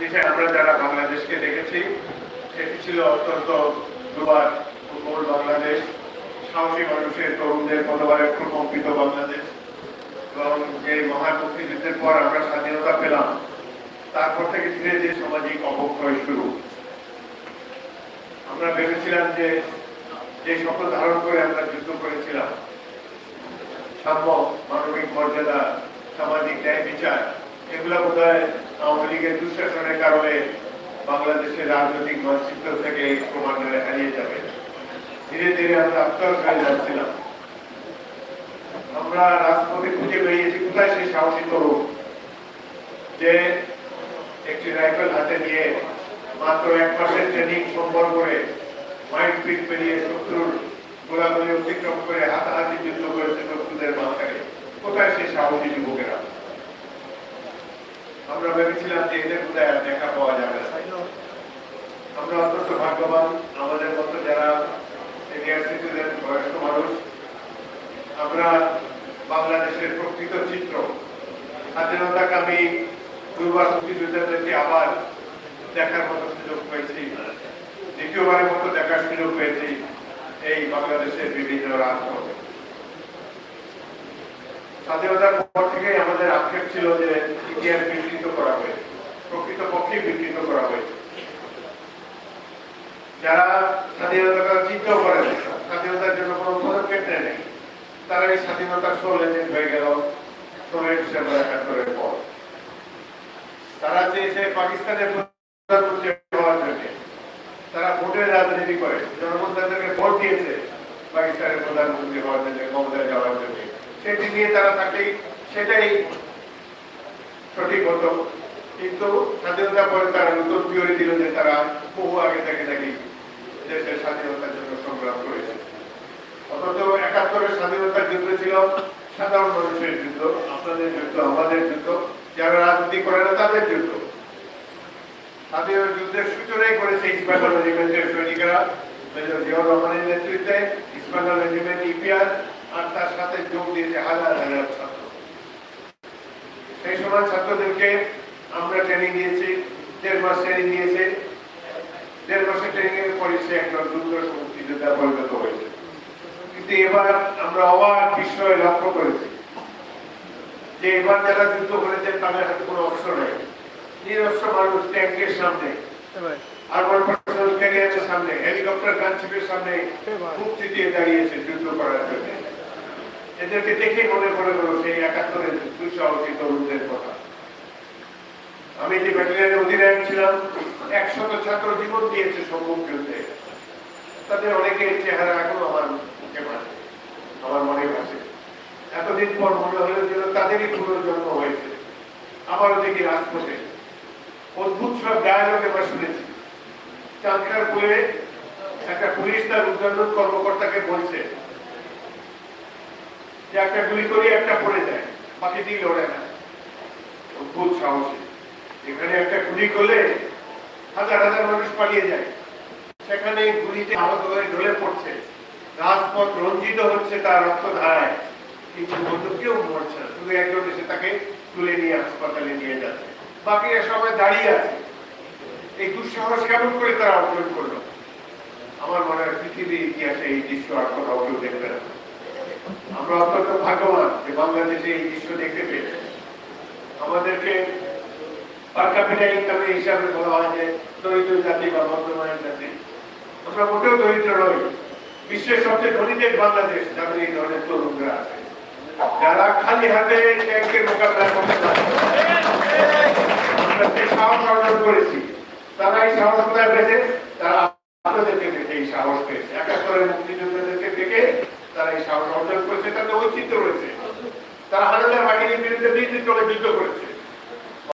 দেশে আমরা যারা বাংলাদেশকে দেখেছি, সেটি ছিল অত্যন্ত দুবার উন্মূল বাংলাদেশ, সাহসী মানুষের, তরুণদের মনোবলে প্রকম্পিত বাংলাদেশ। এবং যে মহান মুক্তিযুদ্ধের পর আমরা স্বাধীনতা পেলাম, তারপর থেকে ধীরে ধীরে সামাজিক অবক্ষয় শুরু। আমরা ভেবেছিলাম যে যে শপথ ধারণ করে আমরা যুদ্ধ করেছিলাম, সাম্য, মানবিক মর্যাদা, সামাজিক ন্যায় বিচার, এগুলো বোধ হয় আওয়ামী লীগের দুঃশাসনের কারণে বাংলাদেশের রাজনৈতিক মানচিত্র থেকে ক্রমান্বয়ে হারিয়ে যাবে। ধীরে ধীরে আমরা হয়ে যাচ্ছিলাম। আমরা রাজপথে খুঁজে বেরিয়েছি, কোথায় সেই সাহসী তরুণ? যে একটি রাইফেল হাতে নিয়ে মাত্র এক মাসের ট্রেনিং করে মাইন্ড ফিট পেরিয়ে শত্রুর গোলাগুলি অতিক্রম করে হাতাহাতি যুদ্ধ করেছে শত্রুদের মাথায়। কোথায় সেই সাহসী যুবকেরা? আমরা ভেবেছিলাম যে এদের কোথায় আর দেখা পাওয়া যাবে আমরা অত্যন্ত ভাগ্যবান, আমাদের মতো যারা সিনিয়র সিটিজেন বয়স্ক মানুষ, আমরা বাংলাদেশের প্রকৃত চিত্র, স্বাধীনতাকামী দুর্বার মুক্তিযোদ্ধাদেরকে আবার দেখার মতো সুযোগ পেয়েছি দ্বিতীয়বারের মতো দেখার সুযোগ পেয়েছি এই বাংলাদেশের বিভিন্ন রাজপথে। স্বাধীনতার পর থেকেই আমাদের আক্ষেপ ছিল যে ইতিহাস বিকৃত করা প্রকৃতপক্ষে বিকৃত করা যারা স্বাধীনতার কথা চিন্তাও করে না, স্বাধীনতার জন্য কোনো পদক্ষেপ তারা এই হয়ে গেল ষোলোই ডিসেম্বর একাত্তরের পর। তারা পাকিস্তানের প্রধানমন্ত্রী হওয়ার জন্য। তারা ভোটের রাজনীতি করে জনগণ তাদেরকে ভোট দিয়েছে পাকিস্তানের প্রধানমন্ত্রী হওয়ার জন্য ক্ষমতায় যাওয়ার জন্য। সেটি নিয়ে তারা থাকলেই সেটাই সঠিক হতো। কিন্তু স্বাধীনতা পরে তারা নতুন থিওরি দিল যে তারা বহু আগে থেকে নাকি দেশের স্বাধীনতার জন্য সংগ্রাম করেছে। অথচ একাত্তরের স্বাধীনতার যুদ্ধ ছিল সাধারণ মানুষের যুদ্ধ, আপনাদের যুদ্ধ, আমাদের যুদ্ধ, যারা রাজনীতি করে না তাদের যুদ্ধ। স্বাধীনতা যুদ্ধের সূচনাই করেছে রেজিমেন্টের সৈনিকেরা। মেজর জিয়াউর রহমানের নেতৃত্বে ইস্টবেঙ্গল রেজিমেন্ট ইপিআর আর তার সাথে যোগ দিয়েছে হাজার হাজার ছাত্র। সেই সময় ছাত্রদেরকে আমরা ট্রেনিং দিয়েছি দেড় মাস ট্রেনিং দিয়েছে। দেড় মাসের ট্রেনিং এর পরে সে একজন দুর্দশ মুক্তিযোদ্ধা পরিণত হয়েছে। কিন্তু এবার আমরা অবাক বিস্ময়ে লক্ষ্য করেছি যে এবার যারা যুদ্ধ করেছেন তাদের হাতে কোনো অস্ত্র নেই। নিরস্ত্র মানুষ ট্যাঙ্কের সামনে। ক্যারিয়ারের সামনে হেলিকপ্টার গানশিপের সামনে খুব চিটিয়ে দাঁড়িয়েছে যুদ্ধ করার জন্য। এদেরকে দেখে মনে পড়ে গেল সেই একাত্তরের দুঃসাহসী তরুণদের কথা। আমি যে ব্যাটালিয়নের অধিনায়ক ছিলাম, একশত ছাত্র জীবন দিয়েছে সম্মুখ যুদ্ধে। তাদের অনেকের চেহারা এখনও আমার মুখে আমার মনে ভাসে। এতদিন পর মনে হলো যেন তাদেরই পুনর্জন্ম হয়েছে। আবারও দেখি রাজপথে অদ্ভুত সব ডায়ালগ এবার শুনেছি। চাঁদখার পুলে একটা পুলিশ তার উদ্বোধন কর্মকর্তাকে বলছে যে একটা গুলি করে একটা পড়ে যায়, বাকি দিয়ে লড়ে না। অদ্ভুত সাহসী। এখানে একটা গুলি করলে হাজার হাজার মানুষ পালিয়ে যায়। সেখানে গুলিতে আহত হয়ে ঢলে পড়ছে। রাজপথ রঞ্জিত হচ্ছে তার রক্তধারায়। কিন্তু অন্য কেউ মরছে না, শুধু একজন এসে তাকে তুলে নিয়ে হাসপাতালে নিয়ে যাচ্ছে। বাকিরা সবাই দাঁড়িয়ে আছে। এই দুঃসাহস কেমন করে তারা অর্জন করল? আমার মনে হয় পৃথিবীর ইতিহাসে এই দৃশ্য আর কোথাও কেউ দেখবে না। আমরা অত্যন্ত ভাগ্যবান যে বাংলাদেশে এই দৃশ্য দেখতে পেয়েছি। আমাদেরকে হিসাবে বলা হয় যে দরিদ্র জাতি বা জাতি। আমরা মোটেও দরিদ্র নই, বিশ্বের সবচেয়ে ধনী দেশ বাংলাদেশ, যাদের এই ধরনের তরুণরা আছে। যারা খালি হাতে ট্যাঙ্কের মোকাবিলা করতে পারে। আমরা সাহস অর্জন করেছি। দেখে এই সাহস পেয়েছে। একাত্তরের মুক্তিযোদ্ধাদেরকে দেখে তারা এই সাহস অর্জন করেছে। তাদের রয়েছে। তারা হাজার বাহিনীর বিরুদ্ধে করে যুদ্ধ করেছে।